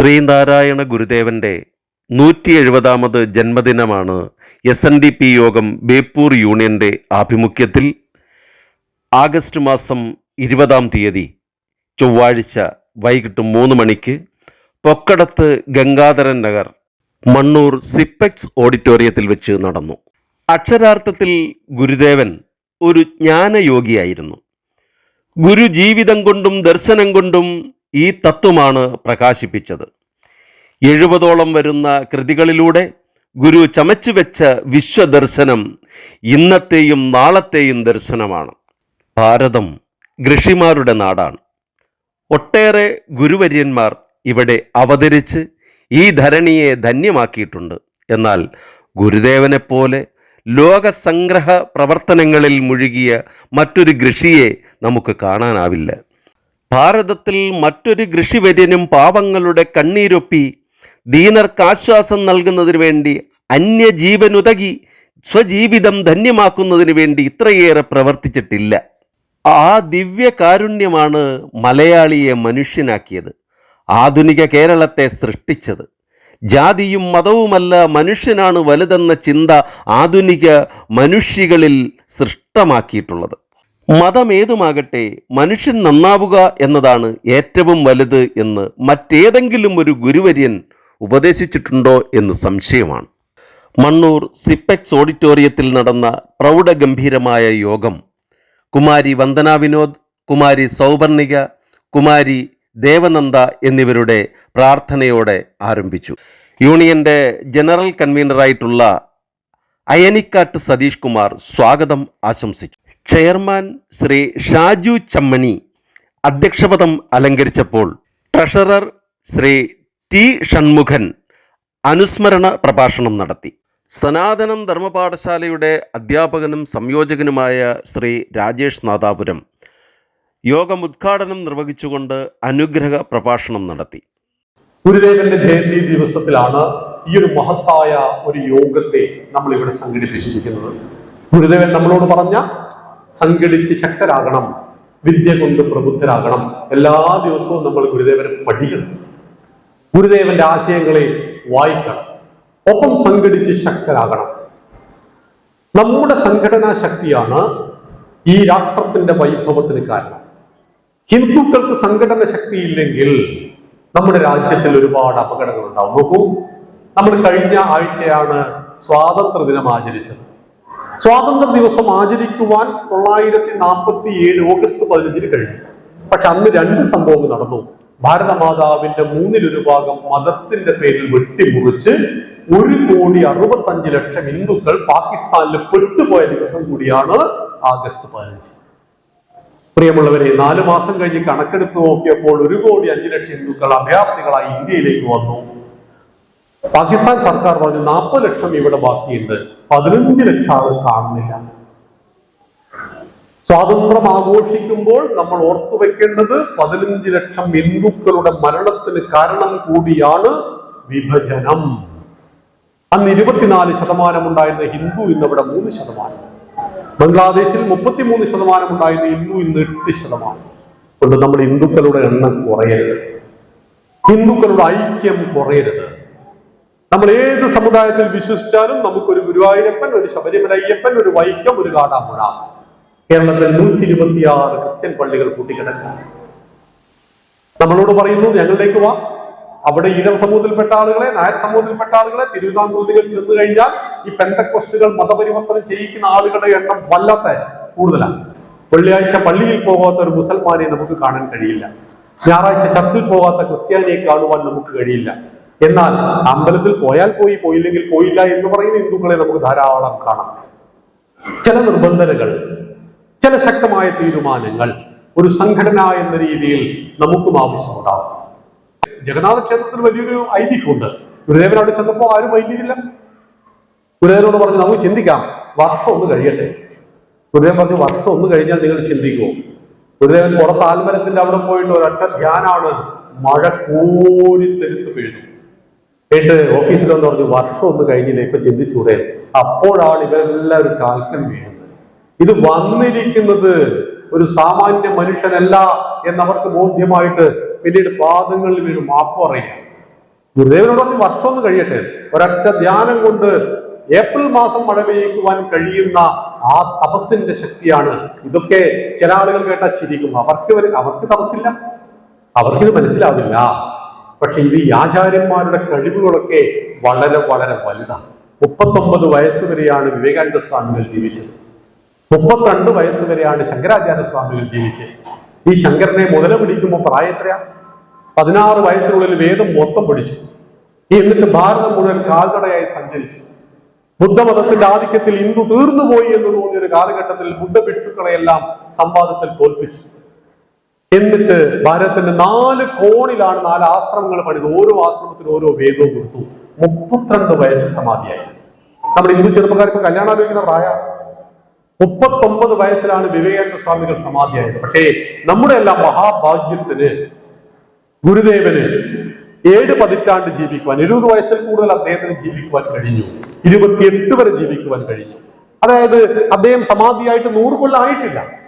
ശ്രീനാരായണ ഗുരുദേവന്റെ നൂറ്റി എഴുപതാമത് ജന്മദിനമാണ് എസ് എൻ ഡി പി യോഗം ബേപ്പൂർ യൂണിയന്റെ ആഭിമുഖ്യത്തിൽ ആഗസ്റ്റ് മാസം ഇരുപതാം തീയതി ചൊവ്വാഴ്ച വൈകിട്ട് മൂന്ന് മണിക്ക് പൊക്കടത്ത് ഗംഗാധരൻ നഗർ മണ്ണൂർ സിപ്പെക്സ് ഓഡിറ്റോറിയത്തിൽ വെച്ച് നടന്നു. അക്ഷരാർത്ഥത്തിൽ ഗുരുദേവൻ ഒരു ജ്ഞാനയോഗിയായിരുന്നു ഗുരു ജീവിതം കൊണ്ടും ദർശനം കൊണ്ടും ഈ തത്വമാണ് പ്രകാശിപ്പിച്ചത്. എഴുപതോളം വരുന്ന കൃതികളിലൂടെ ഗുരു ചമച്ചു വെച്ച വിശ്വദർശനം ഇന്നത്തെയും നാളത്തെയും ദർശനമാണ്. ഭാരതം ഋഷിമാരുടെ നാടാണ്. ഒട്ടേറെ ഗുരുവര്യന്മാർ ഇവിടെ അവതരിച്ച് ഈ ധരണിയെ ധന്യമാക്കിയിട്ടുണ്ട്. എന്നാൽ ഗുരുദേവനെപ്പോലെ ലോകസംഗ്രഹ പ്രവർത്തനങ്ങളിൽ മുഴുകിയ മറ്റൊരു കൃഷിയെ നമുക്ക് കാണാനാവില്ല. ഭാരതത്തിൽ മറ്റൊരു കൃഷിവര്യനും പാവങ്ങളുടെ കണ്ണീരൊപ്പി ദീനർക്ക് ആശ്വാസം നൽകുന്നതിനു വേണ്ടി അന്യജീവനുതകി സ്വജീവിതം ധന്യമാക്കുന്നതിന് വേണ്ടി ഇത്രയേറെ പ്രവർത്തിച്ചിട്ടില്ല. ആ ദിവ്യകാരുണ്യമാണ് മലയാളിയെ മനുഷ്യനാക്കിയത്. ആധുനിക കേരളത്തെ സൃഷ്ടിച്ചത്. ജാതിയും മതവുമല്ല മനുഷ്യനാണ് വലുതെന്ന ചിന്ത ആധുനിക മനുഷ്യകളിൽ സൃഷ്ടമാക്കിയിട്ടുള്ളത്. മതമേതുമാകട്ടെ മനുഷ്യൻ നന്നാവുക എന്നതാണ് ഏറ്റവും വലുത് എന്ന് മറ്റേതെങ്കിലും ഒരു ഗുരുവര്യൻ ഉപദേശിച്ചിട്ടുണ്ടോ എന്ന് സംശയമാണ്. മണ്ണൂർ സിപ്പെക്സ് ഓഡിറ്റോറിയത്തിൽ നടന്ന പ്രൗഢഗംഭീരമായ യോഗം കുമാരി വന്ദന വിനോദ് കുമാരി സൗവർണിക കുമാരി ദേവനന്ദ എന്നിവരുടെ പ്രാർത്ഥനയോടെ ആരംഭിച്ചു. യൂണിയന്റെ ജനറൽ കൺവീനറായിട്ടുള്ള അയനിക്കാട്ട് സതീഷ് കുമാർ സ്വാഗതം ആശംസിച്ചു. ചെയർമാൻ ശ്രീ ഷാജു ചമ്മണി അധ്യക്ഷപദം അലങ്കരിച്ചപ്പോൾ ട്രഷറർ ശ്രീ ടി ഷൺമുഖൻ അനുസ്മരണ പ്രഭാഷണം നടത്തി. സനാതനം ധർമ്മപാഠശാലയുടെ അധ്യാപകനും സംയോജകനുമായ ശ്രീ രാജേഷ് നാദാപുരം യോഗം ഉദ്ഘാടനം നിർവഹിച്ചുകൊണ്ട് അനുഗ്രഹ പ്രഭാഷണം നടത്തി. ഗുരുദേവന്റെ ജയന്തി ദിവസത്തിലാണ് ഈ ഒരു മഹത്തായ ഒരു യോഗത്തെ നമ്മൾ ഇവിടെ സംഘടിപ്പിച്ചിരിക്കുന്നത്. ഗുരുദേവൻ നമ്മളോട് പറഞ്ഞ സംഘടിച്ച് ശക്തരാകണം. വിദ്യ കൊണ്ട് പ്രബുദ്ധരാകണം. എല്ലാ ദിവസവും നമ്മൾ ഗുരുദേവനെ പഠിക്കണം. ഗുരുദേവന്റെ ആശയങ്ങളെ വായിക്കണം. ഒപ്പം സംഘടിച്ച് ശക്തരാകണം. നമ്മുടെ സംഘടനാ ശക്തിയാണ് ഈ രാഷ്ട്രത്തിന്റെ വൈഭവത്തിന് കാരണം. ഹിന്ദുക്കൾക്ക് സംഘടന ശക്തിയില്ലെങ്കിൽ നമ്മുടെ രാജ്യത്തിൽ ഒരുപാട് അപകടങ്ങൾ ഉണ്ടാവും നോക്കൂ നമ്മൾ കഴിഞ്ഞ ആഴ്ചയാണ് സ്വാതന്ത്ര്യ ദിനം ആചരിച്ചത്. സ്വാതന്ത്ര്യ ദിവസം ആചരിക്കുവാൻ തൊള്ളായിരത്തി നാൽപ്പത്തി ഏഴ് ഓഗസ്റ്റ് പതിനഞ്ചിന് കഴിഞ്ഞു. പക്ഷെ അന്ന് രണ്ട് സംഭവങ്ങൾ നടന്നു. ഭാരതമാതാവിന്റെ മൂന്നിലൊരു ഭാഗം മതത്തിന്റെ പേരിൽ വെട്ടിമുറിച്ച് ഒരു കോടി അറുപത്തഞ്ച് ലക്ഷം ഹിന്ദുക്കൾ പാകിസ്ഥാനിൽ പെട്ടുപോയ ദിവസം കൂടിയാണ് ആഗസ്റ്റ് പതിനഞ്ച്. പ്രിയമുള്ളവരെ നാലു മാസം കഴിഞ്ഞ് കണക്കെടുത്ത് നോക്കിയപ്പോൾ ഒരു കോടി അഞ്ചു ലക്ഷം ഹിന്ദുക്കൾ അഭയാർത്ഥികളായി ഇന്ത്യയിലേക്ക് വന്നു. പാകിസ്ഥാൻ സർക്കാർ പറഞ്ഞു നാൽപ്പത് ലക്ഷം ഇവിടെ ബാക്കിയുണ്ട്. പതിനഞ്ച് ലക്ഷം ആൾ കാണുന്നില്ല. സ്വാതന്ത്ര്യം ആഘോഷിക്കുമ്പോൾ നമ്മൾ ഓർത്തു വെക്കേണ്ടത് പതിനഞ്ച് ലക്ഷം ഹിന്ദുക്കളുടെ മരണത്തിന് കാരണം കൂടിയാണ് വിഭജനം. അന്ന് ഇരുപത്തിനാല് ശതമാനം ഉണ്ടായിരുന്ന ഹിന്ദു ഇന്നിവിടെ മൂന്ന് ശതമാനം. ബംഗ്ലാദേശിൽ മുപ്പത്തിമൂന്ന് ശതമാനം ഉണ്ടായിരുന്ന ഹിന്ദു ഇന്ന് എട്ട് ശതമാനം. കൊണ്ട് നമ്മൾ ഹിന്ദുക്കളുടെ എണ്ണം കുറയരുത്. ഹിന്ദുക്കളുടെ ഐക്യം കുറയരുത്. നമ്മൾ ഏത് സമുദായത്തിൽ വിശ്വസിച്ചാലും നമുക്കൊരു ഗുരുവായൂരപ്പൻ ഒരു ശബരിമല അയ്യപ്പൻ ഒരു വൈക്കം ഒരു കാടാമ്പുഴ. കേരളത്തിൽ നൂറ്റി ഇരുപത്തിയാറ് ക്രിസ്ത്യൻ പള്ളികൾ കൂട്ടിക്കിടക്കുക. നമ്മളോട് പറയുന്നു ഞങ്ങളിലേക്ക് വാ. അവിടെ ഈഴവ സമൂഹത്തിൽപ്പെട്ട ആളുകളെ നായർ സമൂഹത്തിൽപ്പെട്ട ആളുകളെ തിരുവിതാംകൂറുകൾ ചെന്ന് കഴിഞ്ഞാൽ ഈ പെന്തക്കോസ്റ്റുകൾ മതപരിവർത്തനം ചെയ്യിക്കുന്ന ആളുകളുടെ എണ്ണം വല്ലാത്ത കൂടുതലാണ്. വെള്ളിയാഴ്ച പള്ളിയിൽ പോകാത്ത ഒരു മുസൽമാനെ നമുക്ക് കാണാൻ കഴിയില്ല. ഞായറാഴ്ച ചർച്ചിൽ പോകാത്ത ക്രിസ്ത്യാനിയെ കാണുവാൻ നമുക്ക് കഴിയില്ല. എന്നാൽ അമ്പലത്തിൽ പോയാൽ പോയി പോയില്ലെങ്കിൽ പോയില്ല എന്ന് പറയുന്ന ഹിന്ദുക്കളെ നമുക്ക് ധാരാളം കാണാം. ചില നിർബന്ധനകൾ ചില ശക്തമായ തീരുമാനങ്ങൾ ഒരു സംഘടന എന്ന രീതിയിൽ നമുക്കും ആവശ്യമുണ്ടാകും ജഗന്നാഥ ക്ഷേത്രത്തിൽ വലിയൊരു ഐതിഹ്യമുണ്ട്. ഗുരുദേവൻ അവിടെ ചെന്നപ്പോൾ ആരും വൈകിയില്ല. ഗുരുദേവനോട് പറഞ്ഞു നമുക്ക് ചിന്തിക്കാം വർഷം ഒന്ന് കഴിയട്ടെ. ഗുരുദേവൻ പറഞ്ഞു വർഷം ഒന്ന് കഴിഞ്ഞാൽ നിങ്ങൾ ചിന്തിക്കുമോ ഗുരുദേവൻ പുറത്ത് ആൽമരത്തിന്റെ അവിടെ പോയിട്ട് ഒരൊറ്റ ധ്യാനാണ് മഴ കോരിത്തെരുത്ത് വീഴുന്നു എന്നിട്ട് ഓഫീസിൽ വന്ന് പറഞ്ഞു വർഷം ഒന്ന് കഴിഞ്ഞില്ല? ഇപ്പൊ ചിന്തിച്ചൂടെ? അപ്പോഴാണ് ഇവരെല്ലാവരും കാൽക്കം വീഴുന്നത് ഇത് വന്നിരിക്കുന്നത് ഒരു സാമാന്യ മനുഷ്യനല്ല എന്നവർക്ക് ബോധ്യമായിട്ട് പിന്നീട് പാദങ്ങളിൽ വീഴും മാപ്പ് പറയുക ഗുരുദേവനോട് പറഞ്ഞ് ഒന്ന് കഴിയട്ടെ. ഒരൊറ്റ ധ്യാനം കൊണ്ട് ഏപ്രിൽ മാസം മഴ പെയ്യുവാൻ കഴിയുന്ന ആ തപസ്സിന്റെ ശക്തിയാണ്. ഇതൊക്കെ ചില ആളുകൾ കേട്ടാൽ ചിരിക്കും. അവർക്ക് അവർക്ക് തപസ്സില്ല. അവർക്കിത് മനസ്സിലാവില്ല. പക്ഷെ ഇത് ഈ ആചാര്യന്മാരുടെ കഴിവുകളൊക്കെ വളരെ വളരെ വലുതാണ് മുപ്പത്തൊമ്പത് വയസ്സ് വരെയാണ് വിവേകാനന്ദ സ്വാമികൾ ജീവിച്ചത്. മുപ്പത്തിരണ്ട് വയസ്സ് വരെയാണ് ശങ്കരാചാര്യ സ്വാമികൾ ജീവിച്ചത്. ഈ ശങ്കരനെ മുതല പിടിക്കുമ്പോൾ പ്രായത്രയാ പതിനാറ് വയസ്സിനുള്ളിൽ വേദം മൊത്തം പഠിച്ചു ഈ എന്നിട്ട് ഭാരതം മുഴുവൻ കാൽനടയായി സഞ്ചരിച്ചു. ബുദ്ധമതത്തിന്റെ ആധിക്യത്തിൽ ഹിന്ദു തീർന്നുപോയി എന്ന് തോന്നിയ ഒരു കാലഘട്ടത്തിൽ ബുദ്ധഭിക്ഷുക്കളെയെല്ലാം സംവാദത്തിൽ തോൽപ്പിച്ചു. എന്നിട്ട് ഭാരതത്തിന്റെ നാല് കോണിലാണ് നാല് ആശ്രമങ്ങൾ പണിത്. ഓരോ ആശ്രമത്തിനും ഓരോ വേദവും കൊടുത്തു. മുപ്പത്തിരണ്ട് വയസ്സിൽ സമാധിയായി. നമ്മുടെ ഹിന്ദു ചെറുപ്പക്കാർക്ക് കല്യാണം ആലോചിക്കുന്ന പ്രായ. മുപ്പത്തൊമ്പത് വയസ്സിലാണ് വിവേകാനന്ദ സ്വാമികൾ സമാധിയായത്. പക്ഷേ നമ്മുടെ എല്ലാം മഹാഭാഗ്യത്തിന് ഗുരുദേവന് ഏഴ് പതിറ്റാണ്ട് ജീവിക്കുവാൻ എഴുപത് വയസ്സിൽ കൂടുതൽ അദ്ദേഹത്തിന് ജീവിക്കുവാൻ കഴിഞ്ഞു. ഇരുപത്തിയെട്ട് വരെ ജീവിക്കുവാൻ കഴിഞ്ഞു. അതായത് അദ്ദേഹം സമാധിയായിട്ട് നൂറ് കൊല്ലം ആയിട്ടില്ല.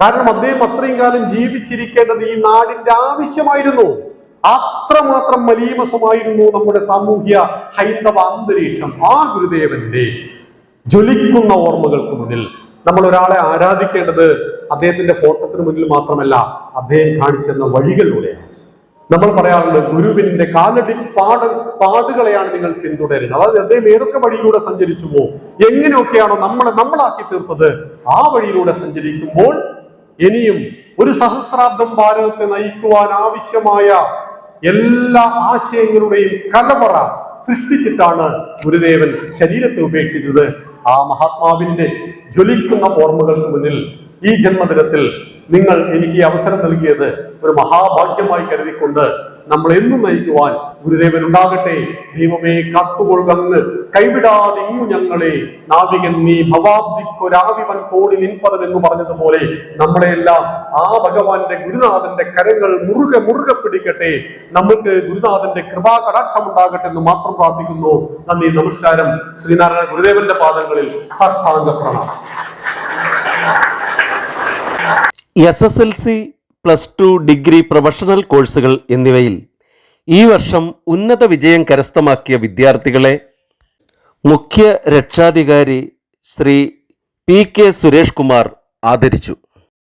കാരണം അദ്ദേഹം അത്രയും കാലം ജീവിച്ചിരിക്കേണ്ടത് ഈ നാടിന്റെ ആവശ്യമായിരുന്നു. അത്രമാത്രം മലീമസമായിരുന്നു നമ്മുടെ സാമൂഹ്യ ഹൈന്ദവ അന്തരീക്ഷം. ആ ഗുരുദേവന്റെ ജ്വലിക്കുന്ന ഓർമ്മകൾക്ക് മുന്നിൽ നമ്മൾ ഒരാളെ ആരാധിക്കേണ്ടത് അദ്ദേഹത്തിന്റെ ഫോട്ടത്തിന് മുന്നിൽ മാത്രമല്ല അദ്ദേഹം കാണിച്ചെന്ന വഴികളിലൂടെയാണ്. നമ്മൾ പറയാറുണ്ട് ഗുരുവിന്റെ കാലടി പാട പാടുകളെയാണ് നിങ്ങൾ പിന്തുടരുന്നത്. അതായത് അദ്ദേഹം ഏതൊക്കെ വഴിയിലൂടെ സഞ്ചരിച്ചുവോ എങ്ങനെയൊക്കെയാണോ നമ്മളെ നമ്മളാക്കി തീർത്തത് ആ വഴിയിലൂടെ സഞ്ചരിക്കുമ്പോൾ ഇനിയും ഒരു സഹസ്രാബ്ദം ഭാരതത്തെ നയിക്കുവാൻ ആവശ്യമായ എല്ലാ ആശയങ്ങളുടെയും കലവറ സൃഷ്ടിച്ചിട്ടാണ് ഗുരുദേവൻ ശരീരത്തെ ഉപേക്ഷിച്ചത്. ആ മഹാത്മാവിന്റെ ജ്വലിക്കുന്ന ഓർമ്മകൾക്ക് മുന്നിൽ ഈ ജന്മദിനത്തിൽ നിങ്ങൾ എനിക്ക് അവസരം നൽകിയത് ഒരു മഹാഭാഗ്യമായി കരുതിക്കൊണ്ട് നമ്മൾ എന്നും നയിക്കുവാൻ ഗുരുദേവൻ ഉണ്ടാകട്ടെ ദൈവമേ കാത്തുകൊള്ളുകങ്ങ് കൈവിടാതെ ഞങ്ങളെ. നാവികൻ നീ ഭവാബ്ദിക്കൊരാവിവൻ കോടി നിൻപദം എന്ന് പറഞ്ഞതുപോലെ നമ്മളെല്ലാം ആ ഭഗവാന്റെ ഗുരുനാഥന്റെ കരങ്ങൾ മുറുകെ മുറുകെ പിടിക്കട്ടെ. നമുക്ക് ഗുരുനാഥന്റെ കൃപാ കടാക്ഷം ഉണ്ടാകട്ടെ എന്ന് മാത്രം പ്രാർത്ഥിക്കുന്നു. നന്ദി നമസ്കാരം. ശ്രീനാരായണ ഗുരുദേവന്റെ പാദങ്ങളിൽ സഷ്ടാംഗ പ്രണാമം. S S L C plus two degree professional കോഴ്സുകൾ എന്നിവയിൽ ഈ വർഷം ഉന്നത വിജയം കരസ്ഥമാക്കിയ വിദ്യാർത്ഥികളെ മുഖ്യ രക്ഷാധികാരി ശ്രീ പി കെ സുരേഷ് കുമാർ ആദരിച്ചു.